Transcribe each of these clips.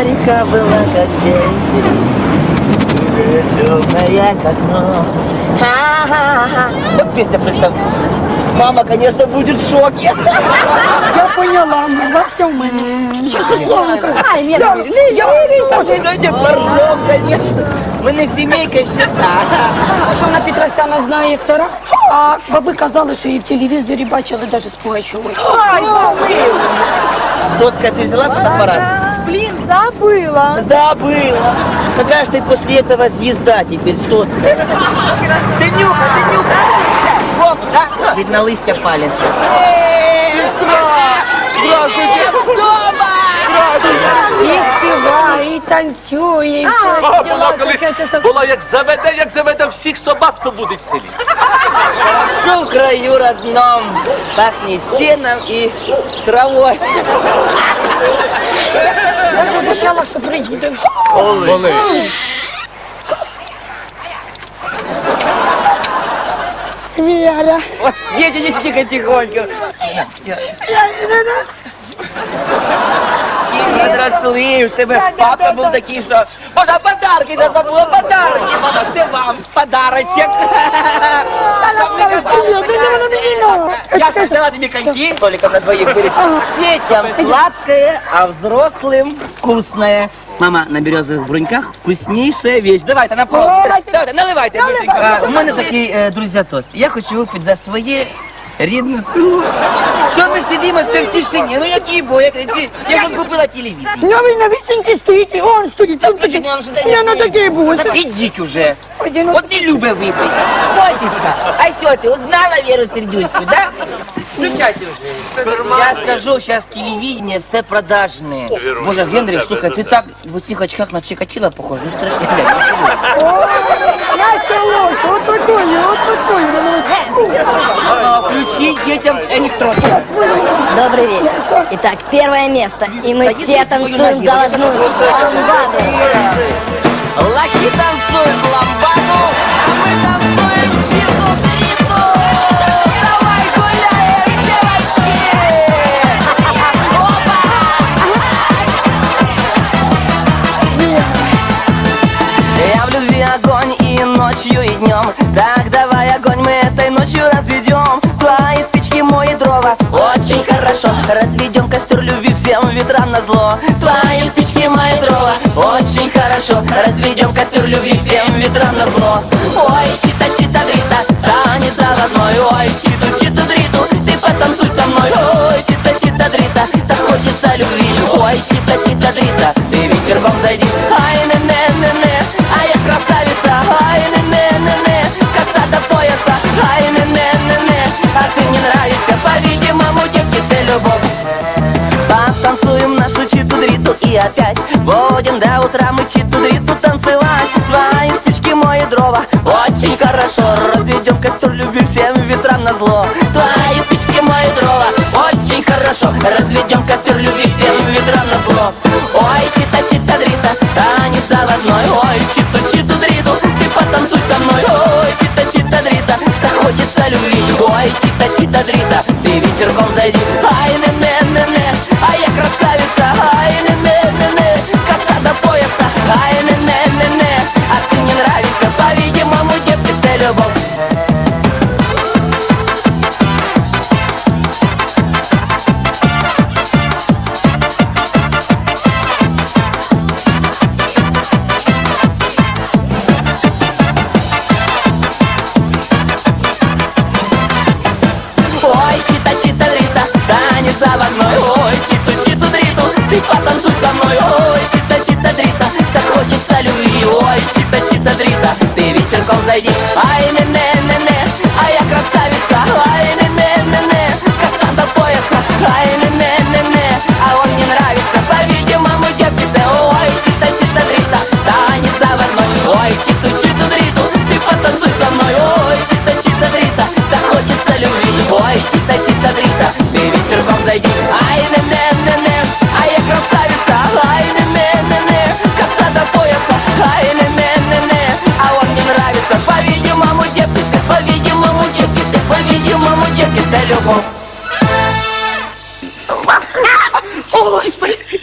река была как берег темная как ночь. Ха-ха-ха. Вот песня, представь. Мама, конечно, будет в шоке. Я поняла, во всем мене. Чесне слово, ай, я не вірю, не вірю. Сегодня поржем, конечно. Мы на семейка щита. А що вона Петросяна знає, це раз. А баби казали, що її в телевізорі бачили навіть з Пугачовою. Ай, баби! Стоцкая, ты взяла фотоаппарат? Блін, забила. Забыла. Какая же ты после этого звезда теперь, Стоцкая? Ти нюха, ти нюха. Видно, лыстья палец. І співає, і танцює, і все. А, діла, була колись, таке, те саме. була як заведе, як заведе всіх собак, то буде в селі. Хорошо в краю родном. Пахнет сеном и травой. Я ж обіцяла, що приїде. Коли? Віра. Ой, Дети, не тихо, тихонько. Подросли, у тебе папа був такий, що... Боже, подарки не забула, подарки! Мама, це вам подарочок. Я ще взяла тобі коньки, столиком на двоих были. Детям сладкое, а взрослым вкусное. Мама, на березовых бруньках вкуснейшая вещь. Давайте, на пол. Давайте, наливайте. быстренько. А, У мене такий, е, друзі, тост. Я хочу випити за своє рідне село. Що ми сидимо це в тишині? Ну який бо, як, чи- я ж вам купила телевізор. Новий новісінький стоїть, і он стоїть, там Почему стоїть. нам сюди Я не на такий був. Так ідіть уже. Ходіть, ну. От не любить випити. Котечка, а що ти, узнала Веру Сердючку, да? Включайте уже. Я скажу, сейчас телевидение все продажное. Боже, Генрих, слухай, ты так в этих очках на Чикатило похож, ну страшно. глянь, ничего. Началось, от такої, от такої. Детям электронку. Добрый вечер. Итак, первое место. И мы все танцуем должную ламбаду. Лохи танцуют ламбаду, а мы танцуем читу-питу. Давай гуляем, девочки! Я в любви огонь и ночью, и днем Так давай огонь мы этой ночью разведем хорошо. Разведем костер любви всем ветрам на зло. Твои спички, мои дрова. Очень хорошо. Разведем костер любви всем ветрам на зло. Ой, чита, чита, дрита Танец заводной. Ой, утра мы читу-дриту танцевать. Твои спички, мои дрова. Очень хорошо. Разведем костер любви всем ветрам на зло. Твои спички, мои дрова. Очень хорошо. Разведем костер любви всем ветрам на зло. Ой, чита-чита-дрита Танец заводной. Ой, читу-читу-дриту Ты потанцуй со мной. Ой, чита-чита-дрита Так хочется любви. Ой, чита-чита-дрита Ты вечерком потанцуй со мной Ой, чита, чита, дрита, так хочется любви Ой, чита, чита, дрита, ты вечерком зайди. Ай, не, не, не, не, а я красавица. Ай, не, не, не, не, коса до пояса. Ай, не,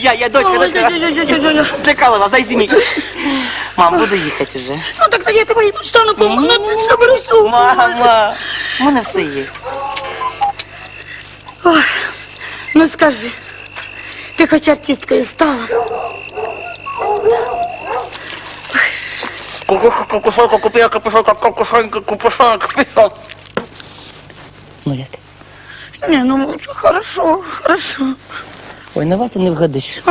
я, я, дочка, дочка. Злякала вас, дай зіміть. Мам, буду їхати вже. Ну так то я тебе і стану помогти, соберусь. Мама, у мене все є. Ой, ну скажи, ти хоч артисткою стала? Кукушонка купила капюшонка, кукушонка, купушонка купила. Ну як? Ні, ну хорошо, хорошо. Ой, на вас ти не вгадиш.